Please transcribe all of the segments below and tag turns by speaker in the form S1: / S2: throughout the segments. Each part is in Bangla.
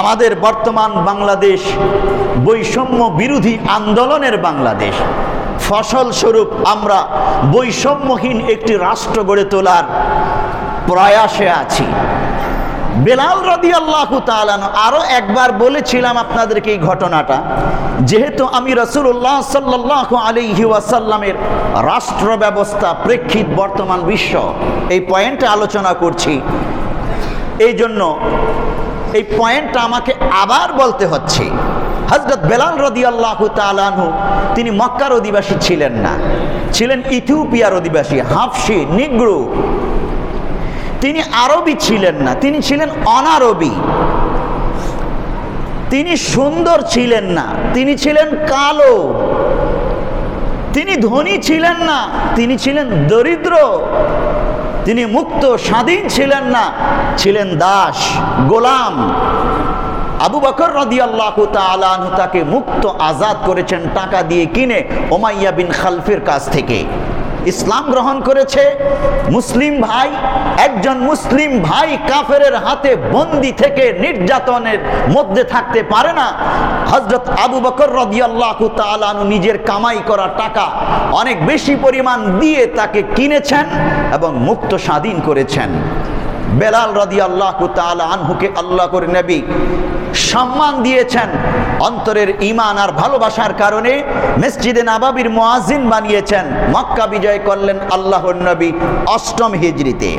S1: আমাদের বর্তমান বাংলাদেশ বৈষম্য বিরোধী আন্দোলনের বাংলাদেশ ফসল স্বরূপ আমরা বৈষম্যহীন একটি রাষ্ট্র গড়ে তোলার প্রয়াসে আছি বেলাল রদি আল্লাহ তালান আরও একবার বলেছিলাম আপনাদেরকে এই ঘটনাটা যেহেতু আমি রসুল্লাহ সাল্লাহ আলিহি ওয়াসাল্লামের রাষ্ট্র ব্যবস্থা প্রেক্ষিত বর্তমান বিশ্ব এই পয়েন্টে আলোচনা করছি এই জন্য এই পয়েন্টটা আমাকে আবার বলতে হচ্ছে হজরত বেলাল রদি আল্লাহ তালু তিনি মক্কার অধিবাসী ছিলেন না ছিলেন ইথিওপিয়ার অধিবাসী হাফসি নিগ্রু তিনি আরবি ছিলেন না তিনি ছিলেন অনারবি তিনি সুন্দর ছিলেন না তিনি ছিলেন কালো তিনি ধনী ছিলেন না তিনি ছিলেন দরিদ্র তিনি মুক্ত স্বাধীন ছিলেন না ছিলেন দাস গোলাম আবু বকর রদিয়াল্লাহু আল্লাহ তাকে মুক্ত আজাদ করেছেন টাকা দিয়ে কিনে ওমাইয়া বিন খালফের কাছ থেকে ইসলাম গ্রহণ করেছে মুসলিম ভাই একজন মুসলিম ভাই কাফের হাতে বন্দি থেকে নির্যাতনের মধ্যে থাকতে পারে না হজরত আবু বকর রদিয়াল্লাহু তালানু নিজের কামাই করা টাকা অনেক বেশি পরিমাণ দিয়ে তাকে কিনেছেন এবং মুক্ত স্বাধীন করেছেন বেলাল রদিয়াল্লাহ তালা আনহুকে আল্লাহ করে নেবি সম্মান দিয়েছেন অন্তরের ইমান আর ভালোবাসার কারণে মসজিদে নাবাবির মোয়াজিন বানিয়েছেন মক্কা বিজয় করলেন আল্লাহর নবী অষ্টম হিজড়িতে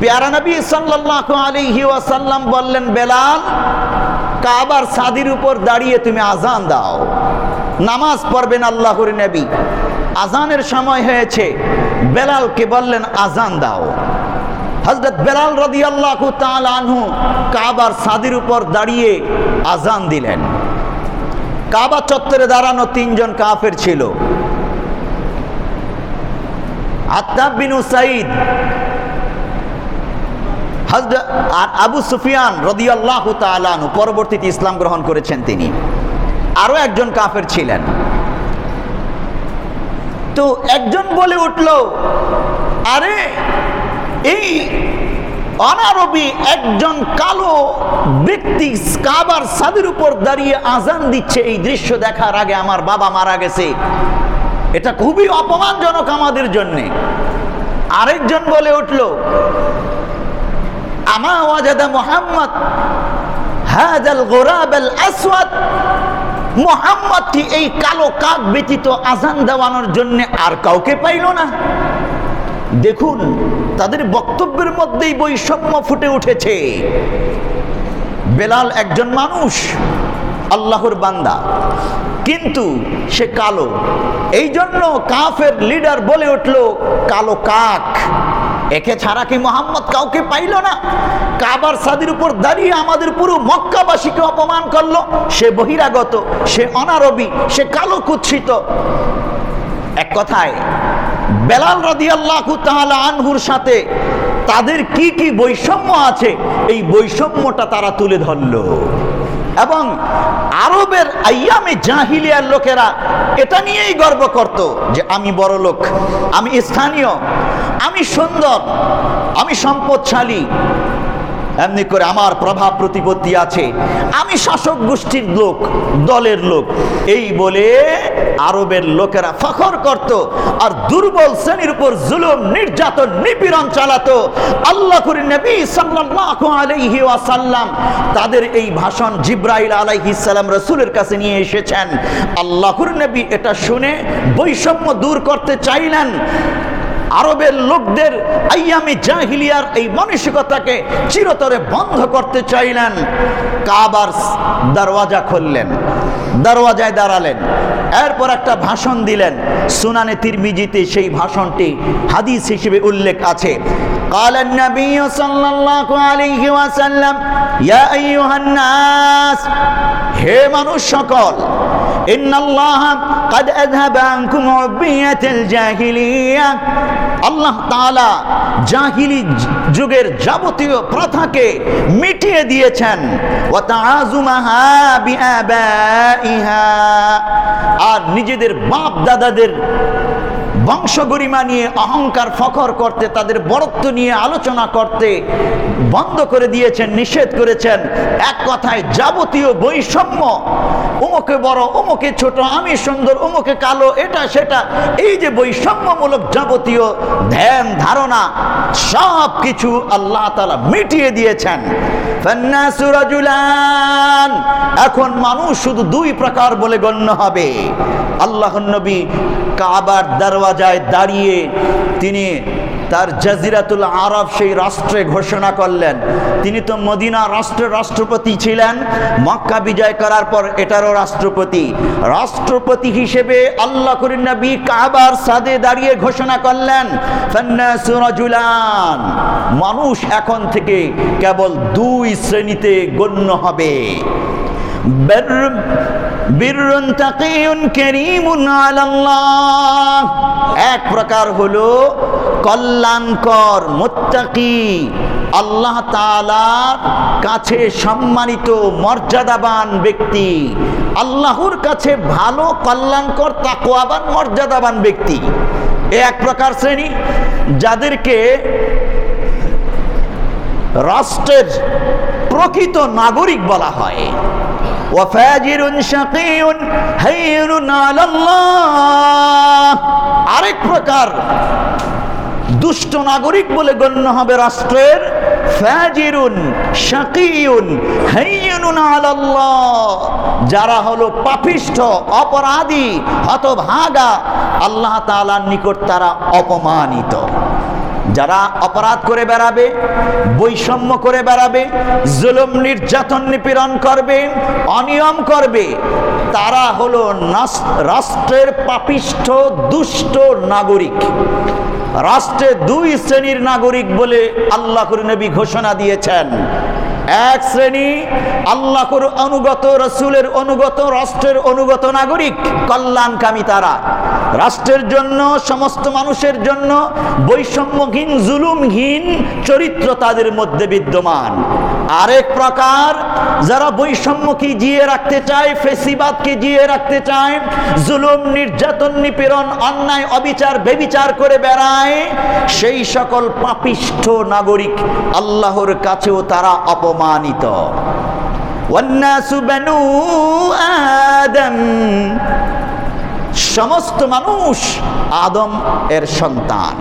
S1: পেয়ারা নবী সাল্লাহ আলিহি ওয়াসাল্লাম বললেন বেলাল কাবার সাদির উপর দাঁড়িয়ে তুমি আজান দাও নামাজ পড়বেন আল্লাহর নবী আজানের সময় হয়েছে বেলালকে বললেন আজান দাও হজরত বেলাল রদি আল্লাহ আনহু কাবার সাদির উপর দাঁড়িয়ে আজান দিলেন কাবা চত্বরে দাঁড়ানো তিনজন কাফের ছিল আত্মাব বিন সাইদ আর আবু সুফিয়ান রদি রদিয়াল্লাহ তালানু পরবর্তীতে ইসলাম গ্রহণ করেছেন তিনি আরও একজন কাফের ছিলেন তো একজন বলে উঠল আরে এই অনারবি একজন কালো ব্যক্তি কাবার সাদের উপর দাঁড়িয়ে আজান দিচ্ছে এই দৃশ্য দেখার আগে আমার বাবা মারা গেছে এটা খুবই অপমানজনক আমাদের জন্যে আরেকজন বলে উঠল আমা ওয়াজাদা মোহাম্মদ হাজাল গোরাবেল আসওয়াদ মোহাম্মদ কি এই কালো কাক ব্যতীত আজান দেওয়ানোর জন্য আর কাউকে পাইল না দেখুন তাদের বক্তব্যের মধ্যেই বৈষম্য ফুটে উঠেছে বেলাল একজন মানুষ আল্লাহর বান্দা কিন্তু সে কালো এই জন্য কাফের লিডার বলে উঠল কালো কাক একে ছাড়া কি মোহাম্মদ কাউকে পাইল না কাবার সাদির উপর দাঁড়িয়ে আমাদের পুরো মক্কাবাসীকে অপমান করলো সে বহিরাগত সে অনারবি সে কালো কুৎসিত এক কথায় বেলাল রাধি আল্লাহ আনহুর সাথে তাদের কি কি বৈষম্য আছে এই বৈষম্যটা তারা তুলে ধরল এবং আরবের আয়ামে জাহিলিয়ার লোকেরা এটা নিয়েই গর্ব করত যে আমি বড় লোক আমি স্থানীয় আমি সুন্দর আমি সম্পদশালী এমনি করে আমার প্রভাব প্রতিপত্তি আছে আমি শাসক গোষ্ঠীর লোক দলের লোক এই বলে আরবের লোকেরা ফখর করত আর দুর্বল শ্রেণীর উপর জুলুম নির্যাতন নিপীড়ন চালাতো আল্লাহ নবী সাল্লাল্লাহু আলাইহি ওয়াসাল্লাম তাদের এই ভাষণ জিব্রাইল আলাইহি সালাম রাসূলের কাছে নিয়ে এসেছেন আল্লাহর নবী এটা শুনে বৈষম্য দূর করতে চাইলেন আরবের লোকদের আইয়ামি জাহিলিয়ার এই মানসিকতাকে চিরতরে বন্ধ করতে চাইলেন কাবার দরওয়াজা খুললেন দরওয়াজায় দাঁড়ালেন এরপর একটা ভাষণ দিলেন সুনানে তিরমিজিতে সেই ভাষণটি হাদিস হিসেবে উল্লেখ আছে قال النبي صلى الله عليه وسلم يا ايها الناس হে মানুষ সকল আল্লাহ তালা জাহিলি যুগের যাবতীয় প্রথাকে মিটিয়ে দিয়েছেন আর নিজেদের বাপ দাদাদের বংশগরিমা নিয়ে অহংকার ফখর করতে তাদের বরত্ব নিয়ে আলোচনা করতে বন্ধ করে দিয়েছেন নিষেধ করেছেন এক কথায় যাবতীয় বৈষম্য অমুকে বড় অমুকে ছোট আমি সুন্দর অমুকে কালো এটা সেটা এই যে বৈষম্যমূলক যাবতীয় ধ্যান ধারণা সব কিছু আল্লাহ তালা মিটিয়ে দিয়েছেন এখন মানুষ শুধু দুই প্রকার বলে গণ্য হবে আল্লাহ নবী কাবার দরওয়াজায় দাঁড়িয়ে তিনি তার জাজিরাতুল আরব সেই রাষ্ট্রে ঘোষণা করলেন তিনি তো মদিনা রাষ্ট্রের রাষ্ট্রপতি ছিলেন মক্কা বিজয় করার পর এটারও রাষ্ট্রপতি রাষ্ট্রপতি হিসেবে আল্লাহ করিম নবী কাবার সাদে দাঁড়িয়ে ঘোষণা করলেন সুরজুলান মানুষ এখন থেকে কেবল দুই শ্রেণীতে গণ্য হবে বীরুন তাকিউন কেরিমুন আলাল্লাহ এক প্রকার হলো কল্যাণকর মোত্তাকি আল্লাহ তালার কাছে সম্মানিত মর্যাদাবান ব্যক্তি আল্লাহর কাছে ভালো কল্যাণকর তাকোয়াবান মর্যাদাবান ব্যক্তি এ এক প্রকার শ্রেণী যাদেরকে রাষ্ট্রের প্রকৃত নাগরিক বলা হয় ওয়াফাজিরুন শাকিউন হাইরুন আলাল্লাহ আরেক প্রকার দুষ্ট নাগরিক বলে গণ্য হবে রাষ্ট্রের ফাজিরুন শাকিউন হাইয়ুনুন আলাল্লাহ যারা হলো পাপিষ্ঠ অপরাধী হতভাগা আল্লাহ তাআলার নিকট তারা অপমানিত যারা অপরাধ করে বেড়াবে বৈষম্য করে বেড়াবে জুলুম নির্যাতন নিপীড়ন করবে অনিয়ম করবে তারা হলো রাষ্ট্রের পাপিষ্ঠ দুষ্ট নাগরিক রাষ্ট্রে দুই শ্রেণীর নাগরিক বলে আল্লাহ নবী ঘোষণা দিয়েছেন এক শ্রেণী আল্লাহর অনুগত রসুলের অনুগত রাষ্ট্রের অনুগত নাগরিক কল্যাণকামী তারা রাষ্ট্রের জন্য সমস্ত মানুষের জন্য বৈষম্যহীন জুলুমহীন চরিত্র তাদের মধ্যে বিদ্যমান আরেক প্রকার যারা বৈষম্যকে জিয়ে রাখতে চায় ফেসিবাদকে জিয়ে রাখতে চায় জুলুম নির্যাতন নিপীড়ন অন্যায় অবিচার বেবিচার করে বেড়ায় সেই সকল পাপিষ্ঠ নাগরিক আল্লাহর কাছেও তারা অপমানিত والناس بنو آدم সমস্ত মানুষ আদম এর সন্তান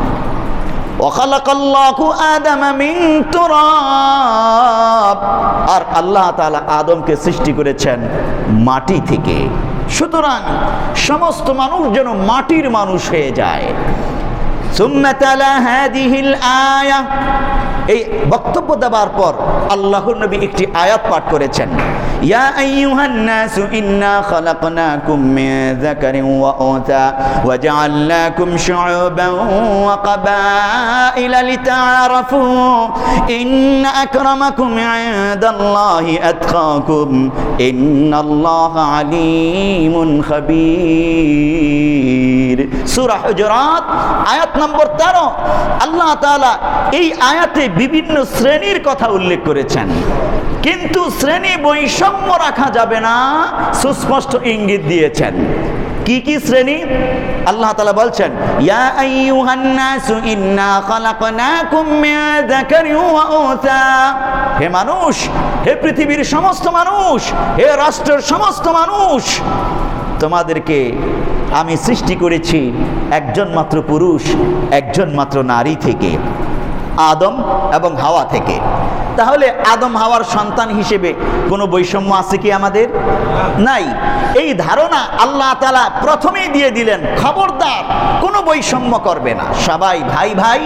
S1: আর আল্লাহ তালা আদমকে সৃষ্টি করেছেন মাটি থেকে সুতরাং সমস্ত মানুষ যেন মাটির মানুষ হয়ে যায় এই বক্তব্য দেওয়ার পর আল্লাহর নবী একটি আয়াত পাঠ করেছেন يا أيها الناس إنا خلقناكم من ذكر وأنثى وجعلناكم شعوبا وقبائل لتعارفوا إن أكرمكم عند الله أتقاكم إن الله عليم خبير سورة حجرات آيات নম্বর তেরো আল্লাহ তালা এই আয়াতে বিভিন্ন শ্রেণীর কথা উল্লেখ করেছেন কিন্তু শ্রেণী বৈষম্য রাখা যাবে না সুস্পষ্ট ইঙ্গিত দিয়েছেন কি কি শ্রেণী আল্লাহ তালা বলছেন ইয়া হে মানুষ হে পৃথিবীর সমস্ত মানুষ হে রাষ্ট্রের সমস্ত মানুষ তোমাদেরকে আমি সৃষ্টি করেছি একজন মাত্র পুরুষ একজন মাত্র নারী থেকে আদম এবং হাওয়া থেকে তাহলে আদম হাওয়ার সন্তান হিসেবে কোনো বৈষম্য আছে কি আমাদের নাই এই ধারণা আল্লাহ তালা প্রথমেই দিয়ে দিলেন খবরদার কোনো বৈষম্য করবে না সবাই ভাই ভাই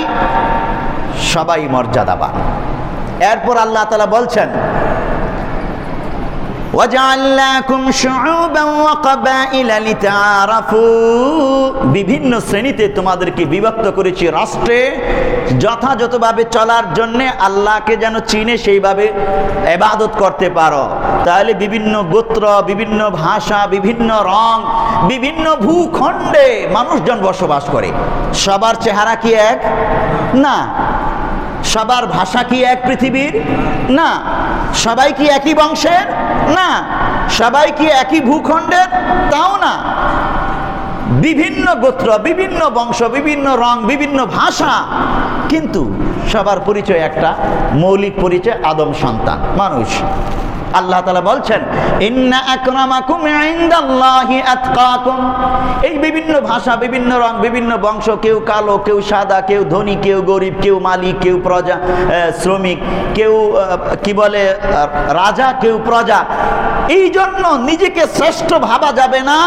S1: সবাই মর্যাদাবান এরপর আল্লাহ তালা বলছেন ওয়াজআলনাকুম শুউবান বিভিন্ন শ্রেণীতে তোমাদেরকে বিভক্ত করেছি রাষ্ট্রে যথাযথভাবে চলার জন্য আল্লাহকে যেন চিনে সেইভাবে এবাদত করতে পারো তাহলে বিভিন্ন গোত্র বিভিন্ন ভাষা বিভিন্ন রং বিভিন্ন ভূখণ্ডে মানুষজন বসবাস করে সবার চেহারা কি এক না সবার ভাষা কি এক পৃথিবীর না সবাই কি একই বংশের না সবাই কি একই ভূখণ্ডের তাও না বিভিন্ন গোত্র বিভিন্ন বংশ বিভিন্ন রং বিভিন্ন ভাষা কিন্তু সবার পরিচয় একটা মৌলিক পরিচয় আদম সন্তান মানুষ আল্লাহ তালা বলছেন ইন্না আকরামাকুম ইনদাল্লাহি আতকাকুম এই বিভিন্ন ভাষা বিভিন্ন রং বিভিন্ন বংশ কেউ কালো কেউ সাদা কেউ ধনী কেউ গরিব কেউ মালিক কেউ প্রজা শ্রমিক কেউ কি বলে রাজা কেউ প্রজা এই জন্য নিজেকে শ্রেষ্ঠ ভাবা যাবে না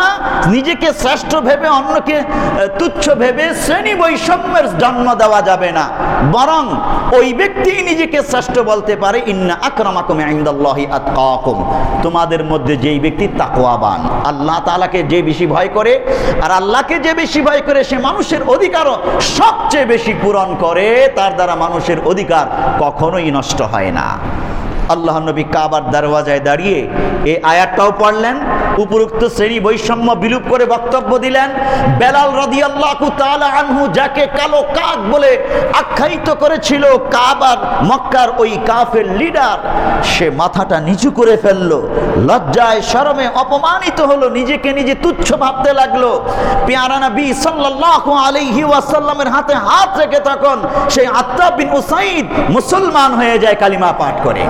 S1: নিজেকে শ্রেষ্ঠ ভেবে অন্যকে তুচ্ছ ভেবে শ্রেণী বৈষম্যের জন্ম দেওয়া যাবে না বরং ওই ব্যক্তি নিজেকে শ্রেষ্ঠ বলতে পারে ইন্না আক্রমাকুম আইন্দাল্লাহি আত তাকাকুম তোমাদের মধ্যে যেই ব্যক্তি তাকোয়াবান আল্লাহ তালাকে যে বেশি ভয় করে আর আল্লাহকে যে বেশি ভয় করে সে মানুষের অধিকারও সবচেয়ে বেশি পূরণ করে তার দ্বারা মানুষের অধিকার কখনোই নষ্ট হয় না আল্লাহ নবী কাবার দরওয়াজায় দাঁড়িয়ে এই আয়াতটাও পড়লেন উপরোক্ত শ্রেণী বৈষম্য বিলুপ করে বক্তব্য দিলেন বেলাল রদিয়াল্লাহু তাআলা আনহু যাকে কালো কাক বলে আখ্যায়িত করেছিল কাবার মক্কার ওই কাফের লিডার সে মাথাটা নিচু করে ফেললো লজ্জায় শরমে অপমানিত হলো নিজেকে নিজে তুচ্ছ ভাবতে লাগলো পেয়ারা নবী সাল্লাল্লাহু আলাইহি ওয়াসাল্লামের হাতে হাত রেখে তখন সেই আত্মা বিন উসাইদ মুসলমান হয়ে যায় কালিমা পাঠ করে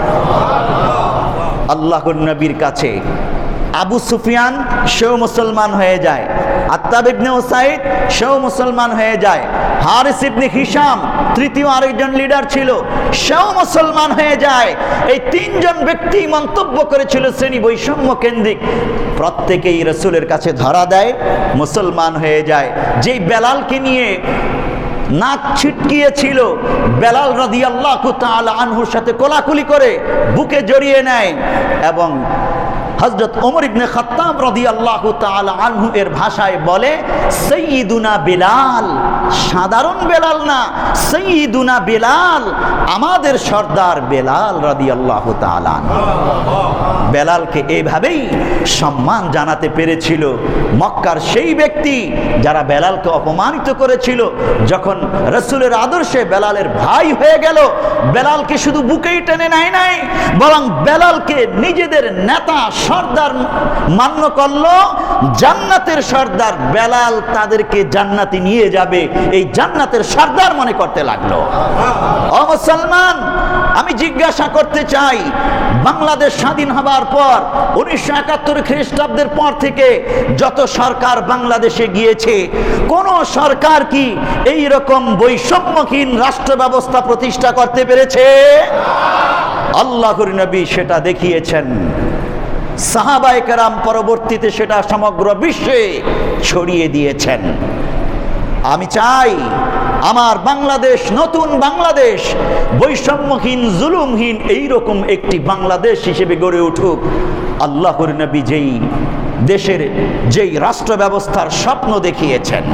S1: আল্লাহর নবীর কাছে আবু সুফিয়ান সেও মুসলমান হয়ে যায় আত্মাব ইবনে ওসাইদ সেও মুসলমান হয়ে যায় হারিস ইবনে হিসাম তৃতীয় আরেকজন লিডার ছিল সেও মুসলমান হয়ে যায় এই তিনজন ব্যক্তি মন্তব্য করেছিল শ্রেণী বৈষম্য কেন্দ্রিক প্রত্যেকেই রসুলের কাছে ধরা দেয় মুসলমান হয়ে যায় যেই বেলালকে নিয়ে নাক ছিটকিয়েছিল বেলাল রাজি আল্লাহ আনহুর সাথে কোলাকুলি করে বুকে জড়িয়ে নেয় এবং হজরত ওমর ইবনে খত্তাব রদি আল্লাহ আনহু এর ভাষায় বলে সঈদুনা বেলাল সাধারণ বেলাল না সৈয়দুনা বেলাল আমাদের সর্দার বেলাল রদি আল্লাহ বেলালকে এভাবেই সম্মান জানাতে পেরেছিল মক্কার সেই ব্যক্তি যারা বেলালকে অপমানিত করেছিল যখন রসুলের আদর্শে বেলালের ভাই হয়ে গেল বেলালকে শুধু বুকেই টেনে নেয় নাই বরং বেলালকে নিজেদের নেতা সর্দার মান্য করল জান্নাতের সর্দার বেলাল তাদেরকে জান্নাতি নিয়ে যাবে এই জান্নাতের সর্দার মনে করতে লাগলো অমুসলমান আমি জিজ্ঞাসা করতে চাই বাংলাদেশ স্বাধীন হবার পর উনিশশো একাত্তর খ্রিস্টাব্দের পর থেকে যত সরকার বাংলাদেশে গিয়েছে কোন সরকার কি এই রকম বৈষম্যহীন রাষ্ট্র ব্যবস্থা প্রতিষ্ঠা করতে পেরেছে আল্লাহর নবী সেটা দেখিয়েছেন সাহাবাইকার পরবর্তীতে সেটা সমগ্র বিশ্বে ছড়িয়ে দিয়েছেন আমি চাই আমার বাংলাদেশ নতুন বাংলাদেশ বৈষম্যহীন জুলুমহীন এইরকম একটি বাংলাদেশ হিসেবে গড়ে উঠুক আল্লাহর নবী যেই দেশের যেই রাষ্ট্র ব্যবস্থার স্বপ্ন দেখিয়েছেন